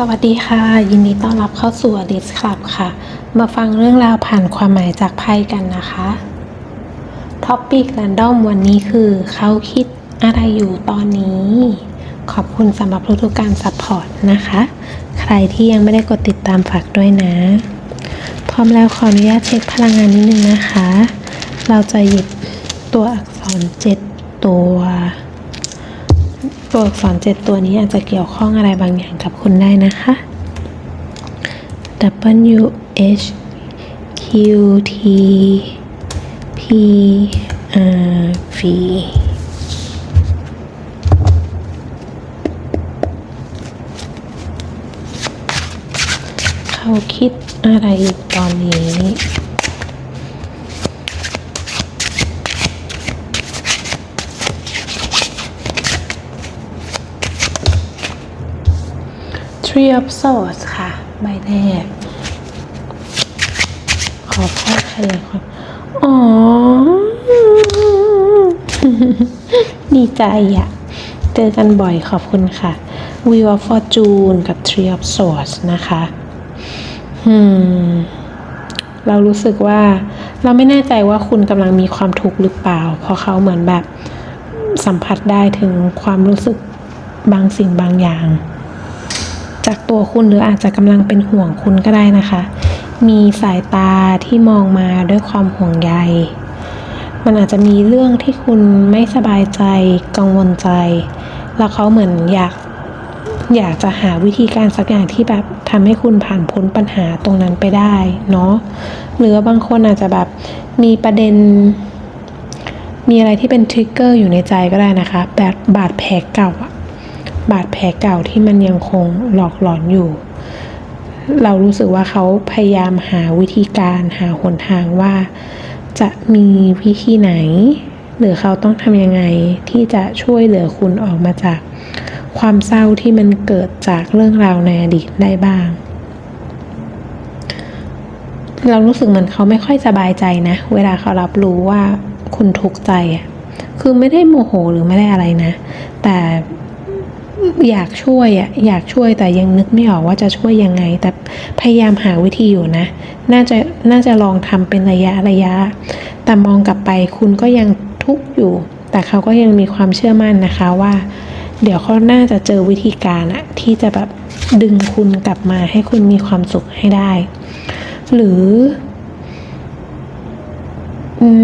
สวัสดีค่ะ ยินดีต้อนรับเข้าสู่ a l i c e Club ค่ะ มาฟังเรื่องราวผ่านความหมายจากไพ่กันนะคะท็อปปิก r รนดอมวันนี้คือเขาคิดอะไรอยู่ตอนนี้ ขอบคุณสำหรับทุกๆการซัพพอร์ตนะคะ ใครที่ยังไม่ได้กดติดตามฝากด้วยนะ พร้อมแล้วขออนุญาตเช็คพลังงานนิดนึงนะคะ เราจะหยิบตัวอักษรเจ็ดตัว ตัวอักษรเจ็ดตัวนี้อาจจะเกี่ยวข้องอะไรบางอย่างกับคุณได้นะคะ W H Q T P R V เขาคิดอะไรอยู่ตอนนี้ Three of Swords ค่ะใบแรกขอพ่อขยายความอ๋อ ดีใจอะ เจอกันบ่อยขอบคุณค่ะ Wheel of Fortune กับ Three of Swords นะคะอืมเรารู้สึกว่าเราไม่แน่ใจว่าคุณกำลังมีความทุกข์หรือเปล่า เพราะเขาเหมือนแบบสัมผัสได้ถึงความรู้สึกบางสิ่งบางอย่าง จากตัวคุณหรืออาจจะกำลังเป็นห่วงคุณก็ได้นะคะ มีสายตาที่มองมาด้วยความห่วงใย มันอาจจะมีเรื่องที่คุณไม่สบายใจกังวลใจ แล้วเขาเหมือนอยากอยากจะหาวิธีการสักอย่างที่แบบทำให้คุณผ่านพ้นปัญหาตรงนั้นไปได้เนาะหรือว่าบางคนอาจจะแบบมีประเด็น มีอะไรที่เป็นทริกเกอร์อยู่ในใจก็ได้นะคะ แบบบาดแผลเก่าอะ บาดแผลเก่าที่มันยังคงหลอกหลอนอยู่ เรารู้สึกว่าเขาพยายามหาวิธีการหาหนทางว่า จะมีวิธีไหน หรือเขาต้องทำยังไงที่จะช่วยเหลือคุณออกมาจาก ความเศร้าที่มันเกิดจากเรื่องราวในอดีตได้บ้าง เรารู้สึกเหมือนเขาไม่ค่อยสบายใจนะ เวลาเขารับรู้ว่าคุณทุกข์ใจอะคือไม่ได้โมโหหรือไม่ได้อะไรนะ แต่ อยากช่วยอะอยากช่วยแต่ยังนึกไม่ออกว่าจะช่วยยังไง แต่พยายามหาวิธีอยู่นะ น่าจะน่าจะลองทำเป็นระยะระยะ แต่มองกลับไปคุณก็ยังทุกข์อยู่ แต่เขาก็ยังมีความเชื่อมั่นนะคะว่า เดี๋ยวเขาน่าจะเจอวิธีการอะที่จะแบบดึงคุณกลับมาให้คุณมีความสุขให้ได้ หรือ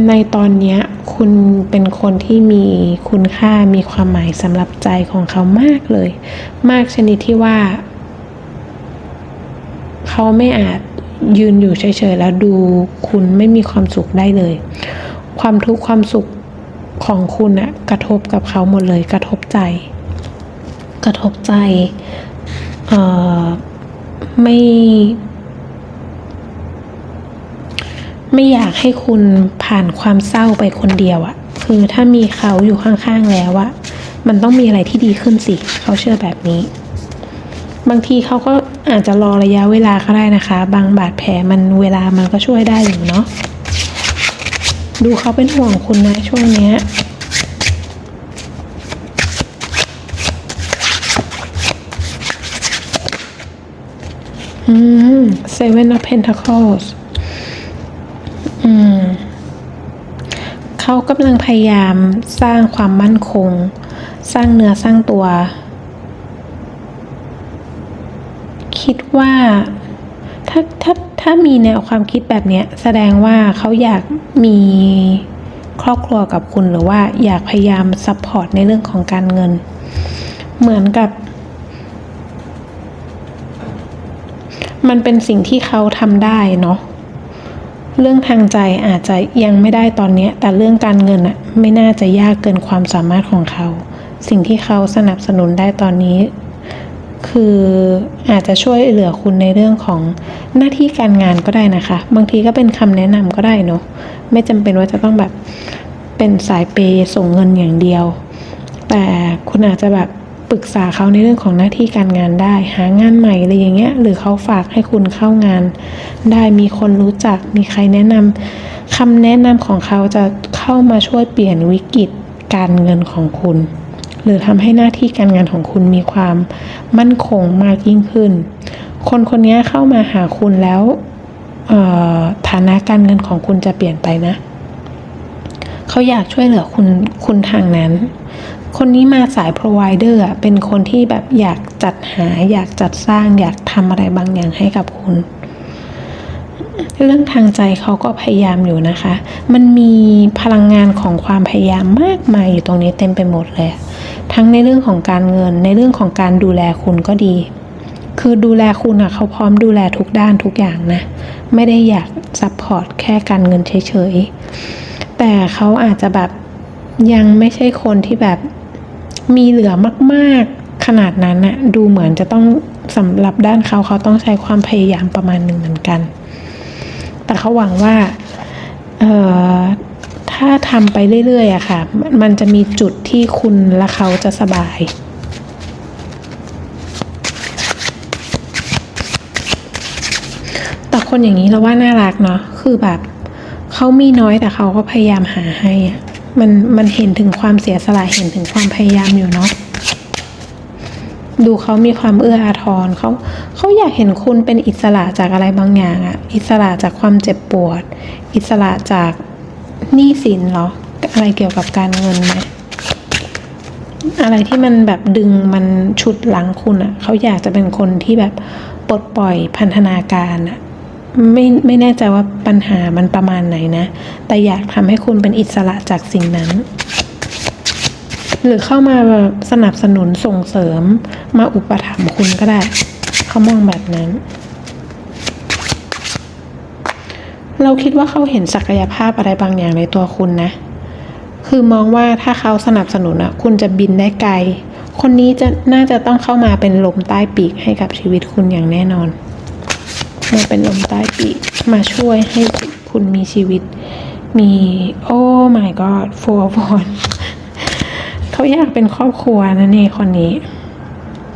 ในตอนนี้คุณเป็นคนที่มีคุณค่ามีความหมายสำหรับใจของเขามากเลย มากชนิดที่ว่า เขาไม่อาจยืนอยู่เฉยๆแล้วดูคุณไม่มีความสุขได้เลย ความทุกข์ความสุขของคุณอะกระทบกับเขาหมดเลย กระทบใจ กระทบใจ เอ่อ ไม่ ไม่อยากให้คุณผ่านความเศร้าไปคนเดียวอะคือถ้ามีเขาอยู่ข้างๆแล้วอะมันต้องมีอะไรที่ดีขึ้นสิ เขาเชื่อแบบนี้ บางทีเขาก็อาจจะรอระยะเวลาก็ได้นะคะ บางบาดแผลมันเวลามันก็ช่วยได้อยู่เนาะดูเขาเป็นห่วงคุณนะช่วงเนี้ยอืม Seven of Pentacles อืม เขากำลังพยายามสร้างความมั่นคง สร้างเนื้อสร้างตัว คิดว่าถ้าถ้าถ้ามีแนวความคิดแบบเนี้ยแสดงว่าเขาอยากมีครอบครัวกับคุณหรือว่าอยากพยายามซัพพอร์ตในเรื่องของการเงิน เหมือนกับ มันเป็นสิ่งที่เขาทำได้เนาะ เรื่องทางใจอาจจะยังไม่ได้ตอนนี้ แต่เรื่องการเงินอะไม่น่าจะยากเกินความสามารถของเขา สิ่งที่เขาสนับสนุนได้ตอนนี้ คืออาจจะช่วยเหลือคุณในเรื่องของหน้าที่การงานก็ได้นะคะ บางทีก็เป็นคำแนะนำก็ได้เนาะไม่จำเป็นว่าจะต้องแบบเป็นสายเปย์ส่งเงินอย่างเดียว แต่คุณอาจจะแบบ รึกษาเขาในเรื่องของหน้าที่การงานได้ หางานใหม่อะไรอย่างเงี้ย หรือเขาฝากให้คุณเข้างาน ได้มีคนรู้จัก มีใครแนะนำคำแนะนำของเขาจะเข้ามาช่วยเปลี่ยนวิกฤตการเงินของคุณ หรือทำให้หน้าที่การงานของคุณมีความมั่นคงมากยิ่งขึ้น คนคนนี้เข้ามาหาคุณแล้วฐานะการเงินของคุณจะเปลี่ยนไปนะ เขาอยากช่วยเหลือคุณคุณทางนั้น คนนี้มาสาย provider อะเป็นคนที่แบบอยากจัดหา อยากจัดสร้าง อยากทำอะไรบางอย่างให้กับคุณ เรื่องทางใจเขาก็พยายามอยู่นะคะ มันมีพลังงานของความพยายามมากมายอยู่ตรงนี้เต็มไปหมดเลย ทั้งในเรื่องของการเงิน ในเรื่องของการดูแลคุณก็ดี คือดูแลคุณอะเขาพร้อมดูแลทุกด้านทุกอย่างนะ ไม่ได้อยากซัพพอร์ตแค่การเงินเฉยๆ แต่เขาอาจจะแบบยังไม่ใช่คนที่แบบ มีเหลือมาก ๆ ขนาดนั้นน่ะดูเหมือนจะต้องสำหรับด้านเขาเขาต้องใช้ความพยายามประมาณหนึ่งเหมือนกัน แต่เขาหวังว่าเอ่อถ้าทำไปเรื่อยๆอะค่ะ มันจะมีจุดที่คุณและเขาจะสบายแต่คนอย่างนี้เราว่าน่ารักเนาะคือแบบเขามีน้อยแต่เขาก็พยายามหาให้อะ มันมันเห็นถึงความเสียสละเห็นถึงความพยายามอยู่เนาะดูเขามีความเอื้ออาทรเขาเขาอยากเห็นคุณเป็นอิสระจากอะไรบางอย่างอะอิสระจากความเจ็บปวด อิสระจากหนี้สินเหรออะไรเกี่ยวกับการเงินไหมอะไรที่มันแบบดึงมันฉุดหลังคุณอะเขาอยากจะเป็นคนที่แบบปลดปล่อยพันธนาการอะ ไม่ไม่แน่ใจว่าปัญหามันประมาณไหนนะ แต่อยากทำให้คุณเป็นอิสระจากสิ่งนั้น หรือเข้ามาสนับสนุนส่งเสริมมาอุปถัมภ์คุณก็ได้ เขามองแบบนั้น เราคิดว่าเขาเห็นศักยภาพอะไรบางอย่างในตัวคุณนะ คือมองว่าถ้าเขาสนับสนุนอะคุณจะบินได้ไกล คนนี้จะน่าจะต้องเข้ามาเป็นลมใต้ปีกให้กับชีวิตคุณอย่างแน่นอน มาเป็นลมใต้ปีกมาช่วยให้คุณมีชีวิต มีโอ้ my god four of wands เขาอยากเป็นครอบครัวนะนี่คนนี้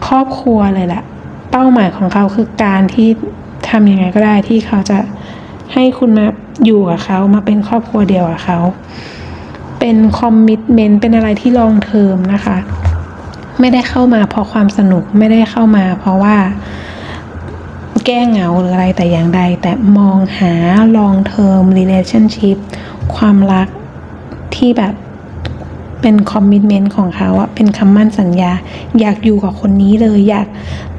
ครอบครัวเลยแหละเป้าหมายของเขาคือการที่ทำยังไงก็ได้ที่เขาจะให้คุณมาอยู่กับเขามาเป็นครอบครัวเดียวกับเขา เป็นคอมมิ t เมนต์เป็นอะไรที่ลองเทอมนะคะ ไม่ได้เข้ามาเพราะความสนุกไม่ได้เข้ามาเพราะว่า แก้เหงาหรืออะไรแต่อย่างใด แต่มองหา long term relationship ความรักที่แบบเป็นคอมมิชเมนต์ของเขาอะเป็นคำมั่นสัญญา อยากอยู่กับคนนี้เลย อยาก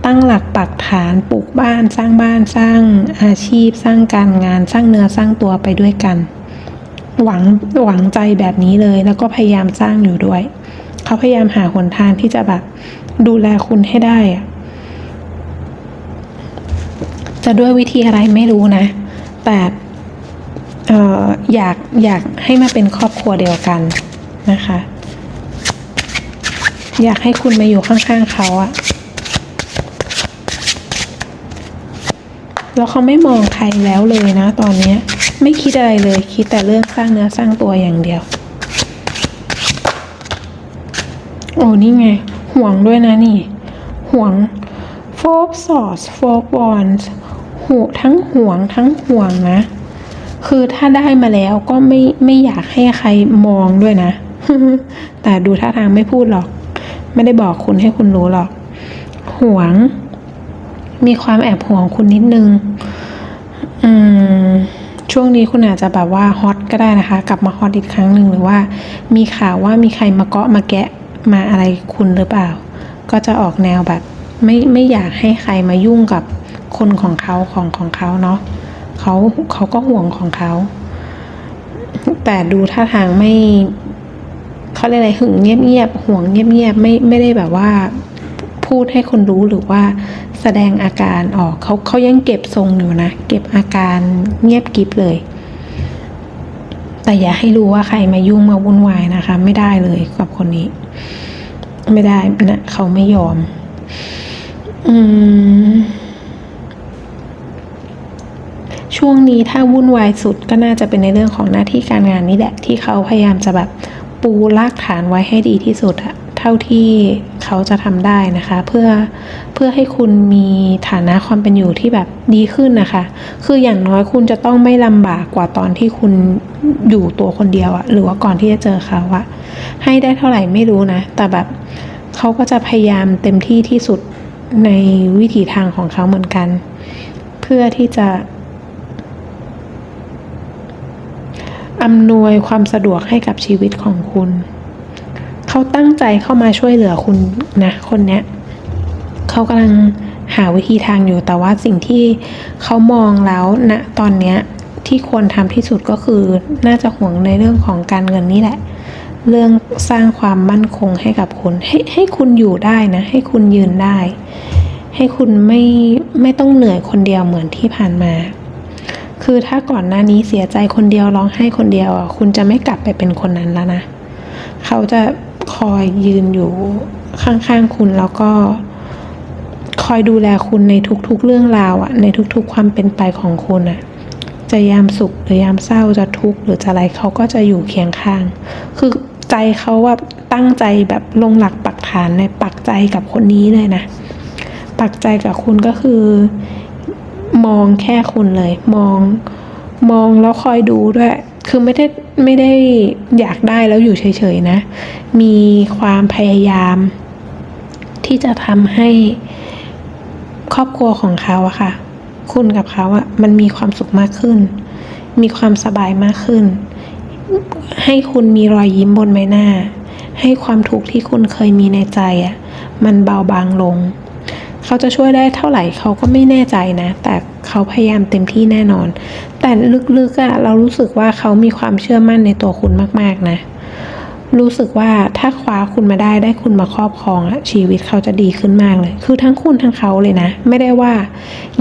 ตั้งหลักปักฐานปลูกบ้าน สร้างบ้านสร้างอาชีพ สร้างการงาน สร้างเนื้อสร้างตัวไปด้วยกัน หวังหวังใจแบบนี้เลยแล้วก็พยายามสร้างอยู่ด้วย เขาพยายามหาหนทางที่จะแบบดูแลคุณให้ได้อะ จะด้วยวิธีอะไรไม่รู้นะ แต่อ่ออยากอยากให้มาเป็นครอบครัวเดียวกันนะคะ อยากให้คุณมาอยู่ข้างๆเขาอะแล้วเขาไม่มองใครแล้วเลยนะ ตอนนี้ไม่คิดอะไรเลย คิดแต่เรื่องสร้างเนื้อสร้างตัวอย่างเดียว โอ้นี่ไง ห่วงด้วยนะนี่ ห่วง four of swords four Bonds หูทั้งห่วงทั้งห่วงนะ คือถ้าได้มาแล้วก็ไม่ไม่อยากให้ใครมองด้วยนะ แต่ดูท่าทางไม่พูดหรอก ไม่ได้บอกคุณให้คุณรู้หรอก ห่วง มีความแอบห่วงคุณนิดนึง อืมช่วงนี้คุณอาจจะแบบว่าฮอตก็ได้นะคะ กลับมาฮอตอีกครั้งหนึ่งหรือว่า มีข่าวว่ามีใครมาเกาะมาแกะมาอะไรคุณหรือเปล่า ก็จะออกแนวแบบ ไม่ไม่อยากให้ใครมายุ่งกับ คนของเขาของของเขาเนาะเขาเขาก็ห่วงของเขา แต่ดูท่าทางไม่เขาเรียกอะไรหึงเงียบๆห่วงเงียบๆไม่ไม่ได้แบบว่าพูดให้คนรู้หรือว่าแสดงอาการออกเขาเขายังเก็บทรงอยู่นะ เก็บอาการเงียบกิบเลย แต่อย่าให้รู้ว่าใครมายุ่งมาวุ่นวายนะคะ ไม่ได้เลยกับคนนี้ ไม่ได้นะเขาไม่ยอม อืม ช่วงนี้ถ้าวุ่นวายสุดก็น่าจะเป็นในเรื่องของหน้าที่การงานนี่แหละที่เขาพยายามจะแบบปูรากฐานไว้ให้ดีที่สุดอะเท่าที่เขาจะทำได้นะคะ เพื่อเพื่อให้คุณมีฐานะความเป็นอยู่ที่แบบดีขึ้นนะคะ คืออย่างน้อยคุณจะต้องไม่ลำบากกว่าตอนที่คุณอยู่ตัวคนเดียวอะหรือว่าก่อนที่จะเจอเขาอะให้ได้เท่าไหร่ไม่รู้นะ แต่แบบเขาก็จะพยายามเต็มที่ที่สุดในวิถีทางของเขาเหมือนกัน เพื่อที่จะ อำนวยความสะดวกให้กับชีวิตของคุณ เขาตั้งใจเข้ามาช่วยเหลือคุณนะคนเนี้ยเขากำลังหาวิธีทางอยู่แต่ว่าสิ่งที่เขามองแล้วณนะตอนเนี้ยที่ควรทำที่สุดก็คือน่าจะห่วงในเรื่องของการเงินนี่แหละ เรื่องสร้างความมั่นคงให้กับคุณให้ให้คุณอยู่ได้นะ ให้คุณยืนได้ ให้คุณไม่ไม่ต้องเหนื่อยคนเดียวเหมือนที่ผ่านมา คือถ้าก่อนหน้านี้เสียใจคนเดียวร้องไห้คนเดียวอะคุณจะไม่กลับไปเป็นคนนั้นแล้วนะเขาจะคอยยืนอยู่ข้างๆคุณแล้วก็คอยดูแลคุณในทุกๆเรื่องราวอะในทุกๆความเป็นไปของคุณอะจะยามสุขหรือยามเศร้าจะทุกข์หรือจะอะไรเขาก็จะอยู่เคียงข้าง คือใจเขาว่าตั้งใจแบบลงหลักปักฐานในปักใจกับคนนี้เลยนะ ปักใจกับคุณก็คือ มองแค่คุณเลย มอง มองแล้วคอยดูด้วย คือไม่ได้ไม่ได้อยากได้แล้วอยู่เฉยๆนะ มีความพยายาม ที่จะทำให้ครอบครัวของเขาอะค่ะ คุณกับเขาอะมันมีความสุขมากขึ้น มีความสบายมากขึ้น ให้คุณมีรอยยิ้มบนใบหน้า ให้ความทุกข์ที่คุณเคยมีในใจอะมันเบาบางลง เขาจะช่วยได้เท่าไหร่เขาก็ไม่แน่ใจนะ แต่เขาพยายามเต็มที่แน่นอน แต่ลึกๆอะเรารู้สึกว่าเขามีความเชื่อมั่นในตัวคุณมากๆนะ รู้สึกว่าถ้าคว้าคุณมาได้ได้คุณมาครอบครองอะชีวิตเขาจะดีขึ้นมากเลย คือทั้งคุณทั้งเขาเลยนะ ไม่ได้ว่า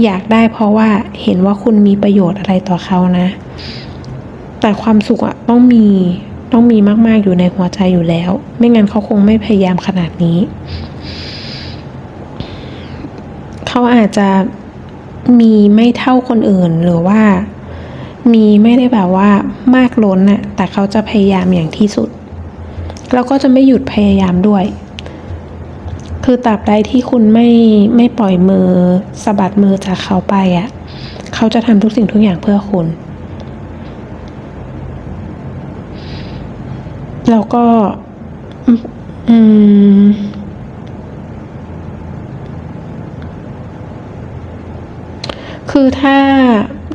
อยากได้เพราะว่าเห็นว่าคุณมีประโยชน์อะไรต่อเขานะ แต่ความสุขอะต้องมีต้องมีมาก ๆ อยู่ในหัวใจอยู่แล้ว ไม่งั้นเขาคงไม่พยายามขนาดนี้ เขาอาจจะมีไม่เท่าคนอื่นหรือว่า มีไม่ได้แบบว่ามากล้นน่ะแต่เขาจะพยายามอย่างที่สุด แล้วก็จะไม่หยุดพยายามด้วย คือตราบใดที่คุณไม่ไม่ปล่อยมือสะบัดมือจากเขาไปอะ่ะเขาจะทำทุกสิ่งทุกอย่างเพื่อคุณ แล้วก็ อืมอืม คือถ้า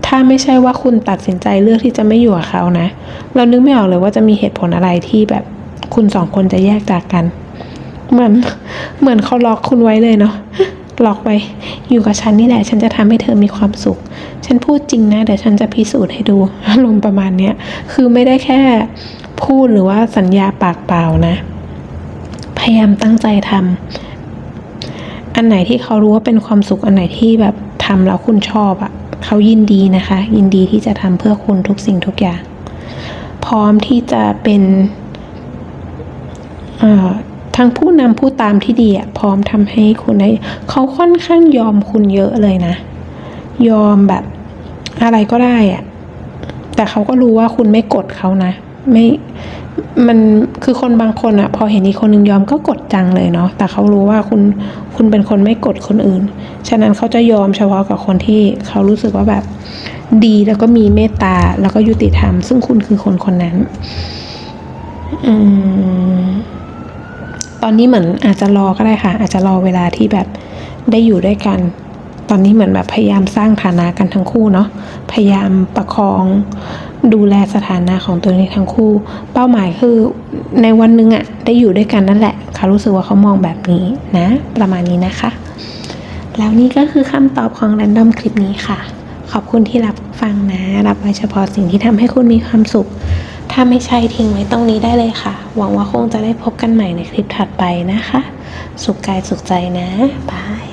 ถ้าไม่ใช่ว่าคุณตัดสินใจเลือกที่จะไม่อยู่กับเขานะ เรานึกไม่ออกเลยว่าจะมีเหตุผลอะไรที่แบบคุณสองคนจะแยกจากกัน เหมือนเหมือนเขาล็อกคุณไว้เลยเนาะล็อกไว้อยู่กับฉันนี่แหละ ฉันจะทำให้เธอมีความสุข ฉันพูดจริงนะเดี๋ยวฉันจะพิสูจน์ให้ดูอารมณ์ประมาณเนี้ยคือไม่ได้แค่พูดหรือว่าสัญญาปากเปล่านะ พยายามตั้งใจทำอันไหนที่เขารู้ว่าเป็นความสุขอันไหนที่แบบ ทำแล้วคุณชอบอะ่ะเขายินดีนะคะ ยินดีที่จะทำเพื่อคุณทุกสิ่งทุกอย่าง พร้อมที่จะเป็นทั้งผู้นำผู้ตามที่ดีอะพร้อมทำให้คุณได้เขาค่อนข้างยอมคุณเยอะเลยนะ ยอมแบบอะไรก็ได้อะแต่เขาก็รู้ว่าคุณไม่กดเขานะ ไม่ มันคือคนบางคนอะพอเห็นอีกคนหนึ่งยอมก็กดจังเลยเนาะแต่เขารู้ว่าคุณคุณเป็นคนไม่กดคนอื่น ฉะนั้นเขาจะยอมเฉพาะกับคนที่เขารู้สึกว่าแบบดีแล้วก็มีเมตตาแล้วก็ยุติธรรม ซึ่งคุณคือคนคนนั้นอืตอนนี้เหมือนอาจจะรอก็ได้ค่ะ อาจจะรอเวลาที่แบบได้อยู่ด้วยกัน ตอนนี้เหมือนแบบพยายามสร้างฐานะกันทั้งคู่เนาะพยายามประคอง ดูแลสถานะของตัวเองทั้งคู่ เป้าหมายคือในวันหนึ่งอะได้อยู่ด้วยกันนั่นแหละเขารู้สึกว่าเขามองแบบนี้นะ ประมาณนี้นะคะ แล้วนี่ก็คือคำตอบของ r รนดอมคลิปนี้ค่ะ ขอบคุณที่รับฟังนะ รับไว้เฉพาะสิ่งที่ทำให้คุณมีความสุข ถ้าไม่ใช่ทิ้งไว้ตรงนี้ได้เลยค่ะ หวังว่าคงจะได้พบกันใหม่ในคลิปถัดไปนะคะ สุขกายสุขใจนะบาย